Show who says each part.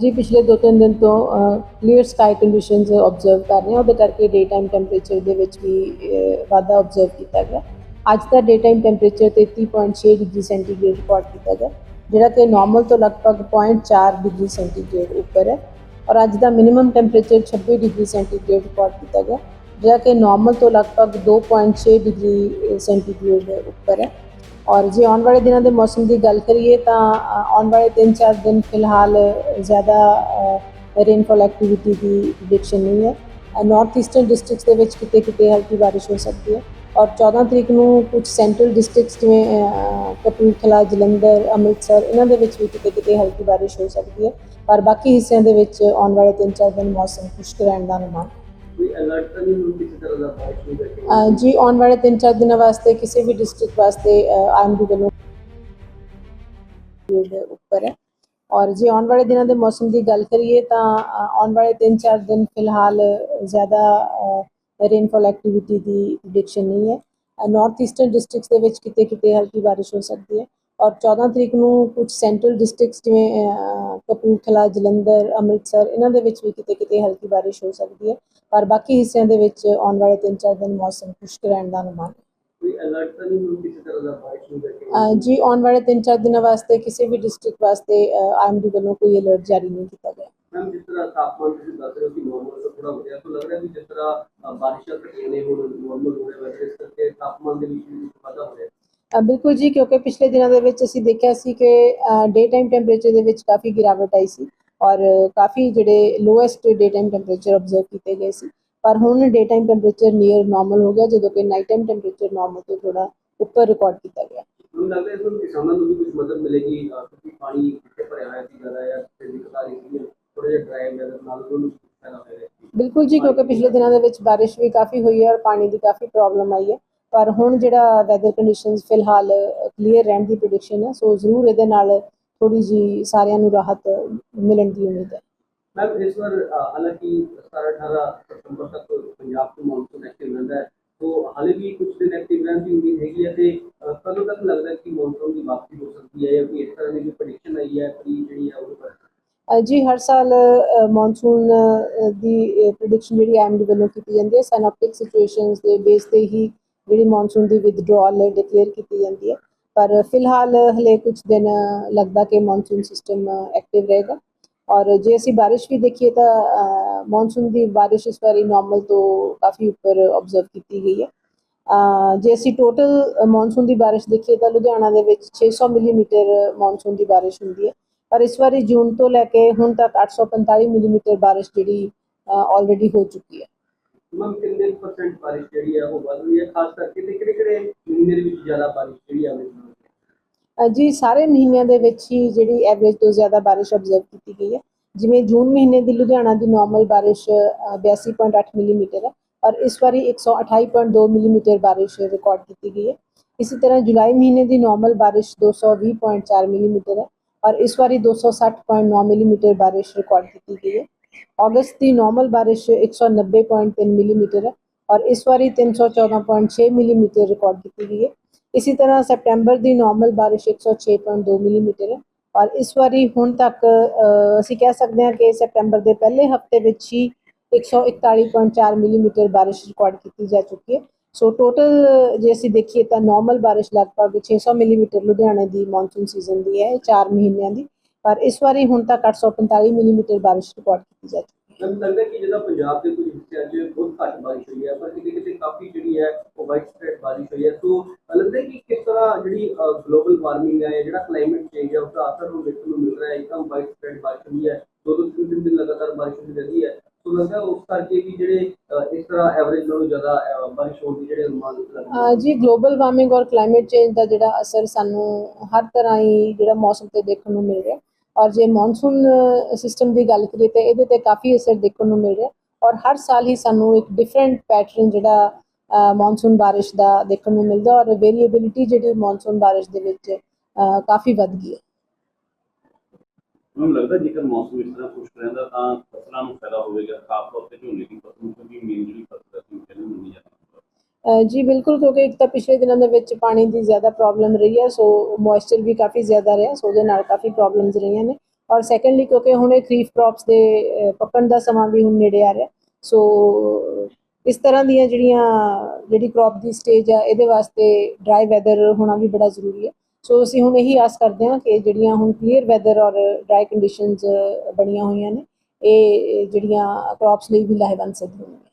Speaker 1: ਜੀ, ਪਿਛਲੇ 2-3 ਦਿਨ ਤੋਂ ਕਲੀਅਰ ਸਕਾਈ ਕੰਡੀਸ਼ਨਸ ਆਬਜ਼ਰਵ ਕਰ ਰਹੇ ਹਾਂ। ਉਹਦੇ ਕਰਕੇ ਡੇ ਟਾਈਮ ਟੈਂਪਰੇਚਰ ਦੇ ਵਿੱਚ ਵੀ ਵਾਧਾ ਆਬਜ਼ਰਵ ਕੀਤਾ ਗਿਆ। ਅੱਜ ਦਾ day time temperature 33.6 degree centigrade record ਕੀਤਾ ਗਿਆ, ਜਿਹੜਾ ਕਿ ਨਾਰਮਲ ਤੋਂ ਲਗਭਗ 0.4 ਡਿਗਰੀ ਸੈਂਟੀਗ੍ਰੇਡ ਉੱਪਰ ਹੈ। ਔਰ ਅੱਜ ਦਾ minimum temperature 26 degree centigrade record ਕੀਤਾ ਗਿਆ, ਜਿਹੜਾ ਕਿ ਨਾਰਮਲ ਤੋਂ ਲਗਭਗ 2.6 ਡਿਗਰੀ ਸੈਂਟੀਗ੍ਰੇਡ ਉੱਪਰ ਹੈ। ਔਰ ਜੇ ਆਉਣ ਵਾਲੇ ਦਿਨਾਂ ਦੇ ਮੌਸਮ ਦੀ ਗੱਲ ਕਰੀਏ ਤਾਂ ਆਉਣ ਵਾਲੇ 3-4 ਦਿਨ ਫਿਲਹਾਲ ਜ਼ਿਆਦਾ ਰੇਨਫਾਲ ਐਕਟੀਵਿਟੀ ਦੀ ਪ੍ਰੈਡਿਕਸ਼ਨ ਨਹੀਂ ਹੈ। ਨਾਰਥ ਈਸਟਰਨ ਡਿਸਟ੍ਰਿਕਟਸ ਦੇ ਵਿੱਚ ਕਿਤੇ ਕਿਤੇ ਹਲਕੀ ਬਾਰਿਸ਼ ਹੋ ਸਕਦੀ ਹੈ। ਔਰ 14 ਤਰੀਕ ਨੂੰ ਕੁਝ ਸੈਂਟਰਲ ਡਿਸਟ੍ਰਿਕਟਸ ਜਿਵੇਂ ਕਪੂਰਥਲਾ, ਜਲੰਧਰ, ਅੰਮ੍ਰਿਤਸਰ, ਇਹਨਾਂ ਦੇ ਵਿੱਚ ਵੀ ਕਿਤੇ ਕਿਤੇ ਹਲਕੀ ਬਾਰਿਸ਼ ਹੋ ਸਕਦੀ ਹੈ। ਪਰ ਬਾਕੀ ਹਿੱਸਿਆਂ ਦੇ ਵਿੱਚ ਆਉਣ ਵਾਲੇ 3-4 ਦਿਨ ਮੌਸਮ ਖੁਸ਼ਕ ਰਹਿਣ ਦਾ ਅਨੁਮਾਨ
Speaker 2: ਕੋਈ ਅਲਰਟ ਤਾਂ ਨਹੀਂ ਹੁਣ ਕਿਸੇ ਤਰ੍ਹਾਂ ਦਾ ਬਾਰਿਸ਼
Speaker 1: ਜੀ, ਆਉਣ ਵਾਲੇ 3-4 ਦਿਨਾਂ ਵਾਸਤੇ ਕਿਸੇ ਵੀ ਡਿਸਟ੍ਰਿਕਟ ਵਾਸਤੇ ਆਈਐਮਡੀ ਵੱਲੋਂ ਦੇ ਉੱਪਰ ਹੈ। ਔਰ ਜੇ ਆਉਣ ਵਾਲੇ ਦਿਨਾਂ ਦੇ ਮੌਸਮ ਦੀ ਗੱਲ ਕਰੀਏ ਤਾਂ ਆਉਣ ਵਾਲੇ 3-4 ਦਿਨ ਫਿਲਹਾਲ ਜ਼ਿਆਦਾ ਰੇਨਫਾਲ ਐਕਟੀਵਿਟੀ ਦੀ ਪ੍ਰੈਡਿਕਸ਼ਨ ਨਹੀਂ ਹੈ। ਨਾਰਥ ਈਸਟਰਨ ਡਿਸਟ੍ਰਿਕਟਸ ਦੇ ਵਿੱਚ ਕਿਤੇ ਕਿਤੇ ਹਲਕੀ ਬਾਰਿਸ਼ ਹੋ ਸਕਦੀ ਹੈ। ਔਰ 14 ਤਰੀਕ ਨੂੰ ਕੁਝ ਸੈਂਟਰਲ ਡਿਸਟ੍ਰਿਕਟਸ ਜਿਵੇਂ ਕਪੂਰਥਲਾ ਜਲੰਧਰ ਅੰਮ੍ਰਿਤਸਰ ਇਹਨਾਂ ਦੇ ਵਿੱਚ ਵੀ ਕਿਤੇ ਕਿਤੇ ਹਲਕੀ ਬਾਰਿਸ਼ ਹੋ ਸਕਦੀ ਹੈ। ਪਰ ਬਾਕੀ ਹਿੱਸਿਆਂ ਦੇ ਵਿੱਚ ਆਉਣ ਵਾਲੇ 3-4 ਦਿਨ ਮੌਸਮ ਖੁਸ਼ਕ ਰਹਿਣ ਦਾ ਅਨੁਮਾਨ ਹੈ।
Speaker 2: ਕੋਈ ਅਲਰਟ ਤਾਂ ਨਹੀਂ ਕਿਸੇ ਤਰ੍ਹਾਂ ਦਾ ਬਾਰਿਸ਼ ਨੂੰ ਲੈ ਕੇ?
Speaker 1: ਜੀ ਆਉਣ ਵਾਲੇ 3-4 ਦਿਨਾਂ ਵਾਸਤੇ ਕਿਸੇ ਵੀ ਡਿਸਟ੍ਰਿਕਟ ਵਾਸਤੇ ਆਈਐਮਡੀ ਵੱਲੋਂ ਕੋਈ ਅਲਰਟ ਜਾਰੀ ਨਹੀਂ ਕੀਤਾ ਗਿਆ।
Speaker 2: ਮੈਮ ਜਿਸ ਤਰ੍ਹਾਂ ਤਾਪਮਾਨ ਤੁਸੀਂ ਦੱਸ ਰਹੇ ਹੋ ਕਿ ਨਾਰਮਲ ਤੋਂ ਥੋੜਾ ਵਧਿਆ ਤਾਂ ਲੱਗ ਰਿਹਾ ਵੀ ਜਿਸ ਤਰ੍ਹਾਂ ਬਾਰਿਸ਼ਾਂ ਘਟੀਆਂ ਨੇ ਹੁਣ ਨਾਰਮਲ ਹੋ ਰਿਹਾ ਵੈਸੇ ਇਸ ਕਰਕੇ ਤਾਪਮਾਨ ਦੇ ਵਿੱਚ ਵਾਧਾ ਹੋ ਰਿਹਾ।
Speaker 1: ਬਿਲਕੁਲ ਜੀ ਕਿਉਂਕਿ ਪਿਛਲੇ ਦਿਨਾਂ ਦੇ ਵਿੱਚ ਅਸੀਂ ਦੇਖਿਆ ਸੀ ਕਿ ਡੇ ਟਾਈਮ ਟੈਂਪਰੇਚਰ ਦੇ ਵਿੱਚ ਕਾਫੀ ਗਿਰਾਵਟ ਆਈ ਸੀ ਔਰ ਕਾਫੀ ਜਿਹੜੇ lowest day time temperature observe ਕੀਤੇ ਗਏ ਸੀ। ਪਰ ਹੁਣ day time temperature near normal ਹੋ ਗਿਆ ਜਦੋਂ ਕਿ ਨਾਈਟ ਟਾਈਮ ਟੈਂਪਰੇਚਰ ਨਾਰਮਲ ਤੋਂ ਥੋੜਾ ਉੱਪਰ ਰਿਕਾਰਡ ਕੀਤਾ ਗਿਆ।
Speaker 2: ਮੈਨੂੰ ਲੱਗਦਾ ਹੈ ਇਸ ਨੂੰ ਕਿਸਾਨਾਂ ਨੂੰ ਵੀ ਕੁਝ ਮਦਦ ਮਿਲੇਗੀ ਕਿਉਂਕਿ ਪਾਣੀ ਕਿੱਥੇ ਭਰਿਆ ਹੋਇਆ ਸੀ ਜ਼ਿਆਦਾ ਜਾਂ ਫਿਰ ਦਿੱਕਤ ਆ ਰਹੀ ਸੀ ਥੋੜਾ ਜਿਹਾ ਡਰਾਈ ਵੈਦਰ ਨਾਲ ਉਹਨੂੰ
Speaker 1: ਬਿਲਕੁਲ ਜੀ ਕਿਉਂਕਿ ਪਿਛਲੇ ਦਿਨਾਂ ਦੇ ਵਿੱਚ ਬਾਰਿਸ਼ ਵੀ ਕਾਫੀ ਹੋਈ ਹੈ ਔਰ ਪਾਣੀ ਦੀ ਕਾਫੀ ਪ੍ਰੋਬਲਮ ਆਈ ਹੈ। ਪਰ ਹੁਣ ਜਿਹੜਾ ਵੈਦਰ ਕੰਡੀਸ਼ਨਸ ਫਿਲਹਾਲ ਕਲੀਅਰ ਰਹਿਣ ਦੀ ਪ੍ਰੈਡਿਕਸ਼ਨ ਹੈ ਸੋ ਜ਼ਰੂਰ ਇਹਦੇ ਨਾਲ ਥੋੜੀ ਜੀ ਸਾਰਿਆਂ ਨੂੰ ਰਾਹਤ ਮਿਲਣ ਦੀ ਉਮੀਦ ਹੈ।
Speaker 2: ਮੈਮ ਇਸ ਵਾਰ ਹਾਲਾਂਕਿ 17 18 ਸਤੰਬਰ ਤੱਕ ਪੰਜਾਬ ਤੋਂ ਮੌਨਸੂਨ ਐਕਟਿਵ ਰਹਿੰਦਾ ਹੈ ਤੋਂ ਹਾਲੇ ਵੀ ਕੁਝ ਦਿਨ ਐਕਟਿਵ ਰਹਿਣ ਦੀ ਉਮੀਦ ਹੈਗੀ ਹੈ ਤੇ ਕਦੋਂ ਤੱਕ ਲੱਗਦਾ ਕਿ ਮੌਨਸੂਨ ਦੀ ਵਾਪਸੀ ਹੋ ਸਕਦੀ ਹੈ ਜਾਂ ਕੋਈ ਇਸ ਤਰ੍ਹਾਂ ਦੀ ਪ੍ਰੈਡਿਕਸ਼ਨ ਆਈ ਹੈ ਪ੍ਰੀ ਜਿਹੜੀ ਹੈ ਉਹ?
Speaker 1: ਜੀ ਹਰ ਸਾਲ ਮੌਨਸੂਨ ਦੀ ਪ੍ਰੈਡਿਕਸ਼ਨ ਜਿਹੜੀ ਐਮਡੀ ਵੱਲੋਂ ਕੀਤੀ ਜਾਂਦੀ ਹੈ ਸੈਨੋਪਟਿਕ ਸਿਚੁਏਸ਼ਨਸ ਦੇ ਬੇਸ ਤੇ ਹੀ ਜਿਹੜੀ ਮੌਨਸੂਨ ਦੀ ਵਿਦਡਰਾਅਲ ਡਿਕਲੇਅਰ ਕੀਤੀ ਜਾਂਦੀ ਹੈ। ਪਰ ਫਿਲਹਾਲ ਹਲੇ ਕੁਝ ਦਿਨ ਲੱਗਦਾ ਕਿ ਮੌਨਸੂਨ ਸਿਸਟਮ ਐਕਟਿਵ ਰਹੇਗਾ। ਔਰ ਜੇ ਅਸੀਂ ਬਾਰਿਸ਼ ਵੀ ਦੇਖੀਏ ਤਾਂ ਮੌਨਸੂਨ ਦੀ ਬਾਰਿਸ਼ ਇਸ ਵਾਰੀ ਨਾਰਮਲ ਤੋਂ ਕਾਫੀ ਉੱਪਰ ਆਬਜ਼ਰਵ ਕੀਤੀ ਗਈ ਹੈ। ਅ, ਜੇ ਅਸੀਂ ਟੋਟਲ ਮੌਨਸੂਨ ਦੀ ਬਾਰਿਸ਼ ਦੇਖੀਏ ਤਾਂ ਲੁਧਿਆਣਾ ਦੇ ਵਿੱਚ 600 ਮਿਲੀਮੀਟਰ ਮੌਨਸੂਨ ਦੀ ਬਾਰਿਸ਼ ਹੁੰਦੀ ਹੈ। ਪਰ ਇਸ ਵਾਰੀ ਜੂਨ ਤੋਂ ਲੈ ਕੇ ਹੁਣ ਤੱਕ 845 ਮਿਲੀਮੀਟਰ ਬਾਰਿਸ਼ ਜਿਹੜੀ ਆਲਰੇਡੀ ਹੋ ਚੁੱਕੀ ਹੈ।
Speaker 2: ਮੈਮ ਕਿੰਨੇ ਪਰਸੈਂਟ ਬਾਰਿਸ਼ ਜਿਹੜੀ ਹੈ ਉਹ ਵੱਧ ਰਹੀ ਹੈ? ਖਾਸ ਕਰਕੇ ਤੇ ਕਿਹੜੇ ਕਿਹੜੇ ਮਹੀਨੇ ਦੇ ਵਿੱਚ ਜ਼ਿਆਦਾ ਬਾਰਿਸ਼ ਜਿਹੜੀ ਆਵੇ
Speaker 1: ਅ, ਜੀ ਸਾਰੇ ਮਹੀਨਿਆਂ ਦੇ ਵਿੱਚ ਹੀ ਜਿਹੜੀ ਐਵਰੇਜ ਤੋਂ ਜ਼ਿਆਦਾ ਬਾਰਿਸ਼ ਆਬਜ਼ਰਵ ਕੀਤੀ ਗਈ ਹੈ। ਜਿਵੇਂ ਜੂਨ ਮਹੀਨੇ ਦੀ ਲੁਧਿਆਣਾ ਦੀ ਨਾਰਮਲ ਬਾਰਿਸ਼ ਅ, 82.8 ਮਿਲੀਮੀਟਰ ਹੈ ਔਰ ਇਸ ਵਾਰੀ 128.2 ਮਿਲੀਮੀਟਰ ਬਾਰਿਸ਼ ਰਿਕਾਰਡ ਕੀਤੀ ਗਈ ਹੈ। ਇਸੇ ਤਰ੍ਹਾਂ ਜੁਲਾਈ ਮਹੀਨੇ ਦੀ ਨਾਰਮਲ ਬਾਰਿਸ਼ 220.4 ਮਿਲੀਮੀਟਰ ਹੈ ਔਰ ਇਸ ਵਾਰੀ 260.9 ਮਿਲੀਮੀਟਰ ਬਾਰਿਸ਼ ਰਿਕਾਰਡ ਕੀਤੀ ਗਈ ਹੈ। ਅਗਸਤ ਦੀ ਨਾਰਮਲ ਬਾਰਿਸ਼ 190.3 ਮਿਲੀਮੀਟਰ ਹੈ ਔਰ ਇਸ ਵਾਰੀ 314.6 ਮਿਲੀਮੀਟਰ ਰਿਕਾਰਡ ਕੀਤੀ ਗਈ ਹੈ ਇਸੇ ਤਰ੍ਹਾਂ ਸਪਟੈਂਬਰ ਦੀ ਨਾਰਮਲ ਬਾਰਿਸ਼ 106.2 ਮਿਲੀਮੀਟਰ ਹੈ ਔਰ ਇਸ ਵਾਰੀ ਹੁਣ ਤੱਕ ਅਸੀਂ ਕਹਿ ਸਕਦੇ ਹਾਂ ਕਿ ਸਪਟੈਂਬਰ ਦੇ ਪਹਿਲੇ ਹਫ਼ਤੇ ਵਿੱਚ ਹੀ 141.4 ਮਿਲੀਮੀਟਰ ਬਾਰਿਸ਼ ਰਿਕਾਰਡ ਕੀਤੀ ਜਾ ਚੁੱਕੀ ਹੈ ਸੋ ਟੋਟਲ ਜੇ ਅਸੀਂ ਦੇਖੀਏ ਤਾਂ ਨਾਰਮਲ ਬਾਰਿਸ਼ ਲਗਭਗ 600 ਮਿਲੀਮੀਟਰ ਲੁਧਿਆਣੇ ਦੀ ਮੌਨਸੂਨ ਸੀਜ਼ਨ ਦੀ ਹੈ 4 ਮਹੀਨਿਆਂ ਦੀ ਪਰ ਇਸ ਵਾਰੀ ਹੁਣ ਤੱਕ 845 ਮਿਲੀਮੀਟਰ ਬਾਰਿਸ਼ ਰਿਕਾਰਡ ਕੀਤੀ ਜਾ ਚੁੱਕੀ ਹੈ।
Speaker 2: ਮੈਨੂੰ ਲੱਗਦਾ ਕਿ ਜਿਹਦਾ ਪੰਜਾਬ ਦੇ ਕੁਝ ਹਿੱਸਿਆਂ 'ਚ ਬਹੁਤ ਘੱਟ ਬਾਰਿਸ਼ ਹੋਈ ਹੈ ਪਰ ਕਿਤੇ ਕਿਤੇ ਕਾਫੀ ਜਿਹੜੀ ਹੈ ਉਹ ਵਾਈਡ ਸਪਰੈਡ ਬਾਰਿਸ਼ ਹੋਈ ਹੈ। ਸੋ ਲੱਗਦਾ ਕਿ ਕਿਸ ਤਰ੍ਹਾਂ ਜਿਹੜੀ ਗਲੋਬਲ ਵਾਰਮਿੰਗ ਹੈ ਜਿਹੜਾ ਕਲਾਈਮੇਟ ਚੇਂਜ ਹੈ ਉਸਦਾ ਅਸਰ ਹੁਣ ਦੇਖਣ ਨੂੰ ਮਿਲ ਰਿਹਾ ਹੈ। ਇੱਕਦਮ ਵਾਈਡ ਸਪਰੈਡ ਬਾਰਿਸ਼ ਹੋਈ ਹੈ ਦੋ ਦੋ ਤਿੰਨ ਦਿਨ ਲਗਾਤਾਰ ਬਾਰਿਸ਼ ਹੁੰਦੀ ਰਹੀ ਹੈ। ਸੋ ਲੱਗਦਾ ਉਸ ਕਰਕੇ ਵੀ ਜਿਹੜੇ ਇਸ ਤਰ੍ਹਾਂ ਐਵਰੇਜ ਨਾਲੋਂ ਜ਼ਿਆਦਾ ਬਾਰਿਸ਼ ਹੋਣ ਦੀ ਜਿਹੜੇ ਅਨੁਮਾਨ ਲੱਗਦੇ
Speaker 1: ਜੀ ਗਲੋਬਲ ਵਾਰਮਿੰਗ ਔਰ ਕਲਾਈਮੇਟ ਚੇਂਜ ਦਾ ਜਿਹੜਾ ਅਸਰ ਸਾਨੂੰ ਹਰ ਤਰ੍ਹਾਂ ਹੀ ਜਿਹੜਾ ਮੌਸਮ ਤੇ ਦੇਖਣ ਨੂੰ ਮਿਲ ਰਿਹਾ। ਔਰ ਜੇ ਮੌਨਸੂਨ ਸਿਸਟਮ ਦੀ ਗੱਲ ਕਰੀਏ ਤਾਂ ਇਹਦੇ ਤੇ ਕਾਫੀ ਅਸਰ ਦੇਖਣ ਨੂੰ ਮਿਲ ਰਿਹਾ ਔਰ ਹਰ ਸਾਲ ਹੀ ਸਾਨੂੰ ਇੱਕ ਡਿਫਰੈਂਟ ਪੈਟਰਨ ਜਿਹੜਾ ਮੌਨਸੂਨ ਬਾਰਿਸ਼ ਦਾ ਦੇਖਣ ਨੂੰ ਮਿਲਦਾ ਔਰ ਵੇਰੀਏਬਿਲਿਟੀ ਜਿਹੜੀ ਮੌਨਸੂਨ ਬਾਰਿਸ਼ ਦੇ ਵਿੱਚ ਅ, ਕਾਫੀ ਵੱਧ ਗਈ ਹੈ।
Speaker 3: ਮੈਨੂੰ ਲੱਗਦਾ ਜੇਕਰ ਮੌਸਮ ਇਸ ਤਰ੍ਹਾਂ ਖੁਸ਼ਕ ਰਹਿੰਦਾ ਤਾਂ ਫਸਲਾਂ ਨੂੰ ਫਾਇਦਾ ਹੋਵੇਗਾ ਖਾਸ ਤੌਰ ਤੇ ਝੋਨੇ ਦੀ ਫਸਲ ਨੂੰ ਕਿਉਂਕਿ ਮੇਨ ਜਿਹੜੀ ਫਸਲ ਹੈ ਉਹ ਕਹਿੰਦੇ ਮੰਨੀ ਜਾਂਦੀ ਹੈ।
Speaker 1: ਅ, ਜੀ, ਬਿਲਕੁਲ, ਕਿਉਂਕਿ ਇੱਕ ਤਾਂ ਪਿਛਲੇ ਦਿਨਾਂ ਦੇ ਵਿੱਚ ਪਾਣੀ ਦੀ ਜ਼ਿਆਦਾ ਪ੍ਰੋਬਲਮ ਰਹੀ ਹੈ ਸੋ ਮੋਇਸਚਰ ਵੀ ਕਾਫੀ ਜ਼ਿਆਦਾ ਰਿਹਾ ਸੋ ਉਹਦੇ ਨਾਲ ਕਾਫੀ ਪ੍ਰੋਬਲਮਸ ਰਹੀਆਂ ਨੇ। ਔਰ ਸੈਕੰਡਲੀ ਕਿਉਂਕਿ ਹੁਣ ਇਹ ਖਰੀਫ ਕ੍ਰੌਪਸ ਦੇ ਪੱਕਣ ਦਾ ਸਮਾਂ ਵੀ ਹੁਣ ਨੇੜੇ ਆ ਰਿਹਾ ਸੋ ਇਸ ਤਰ੍ਹਾਂ ਦੀਆਂ ਜਿਹੜੀਆਂ, ਜਿਹੜੀ ਕ੍ਰੌਪ ਦੀ ਸਟੇਜ ਆ, ਇਹਦੇ ਵਾਸਤੇ ਡਰਾਈ ਵੈਦਰ ਹੋਣਾ ਵੀ ਬੜਾ ਜ਼ਰੂਰੀ ਹੈ। ਸੋ ਅਸੀਂ ਹੁਣ ਇਹੀ ਆਸ ਕਰਦੇ ਹਾਂ ਕਿ ਜਿਹੜੀਆਂ ਹੁਣ ਕਲੀਅਰ ਵੈਦਰ ਔਰ ਡਰਾਈ ਕੰਡੀਸ਼ਨਸ ਬਣੀਆਂ ਹੋਈਆਂ ਨੇ, ਇਹ ਜਿਹੜੀਆਂ ਕ੍ਰੌਪਸ ਲਈ ਵੀ ਲਾਹੇਵੰਦ ਸਿੱਧ ਹੋਣਗੀਆਂ।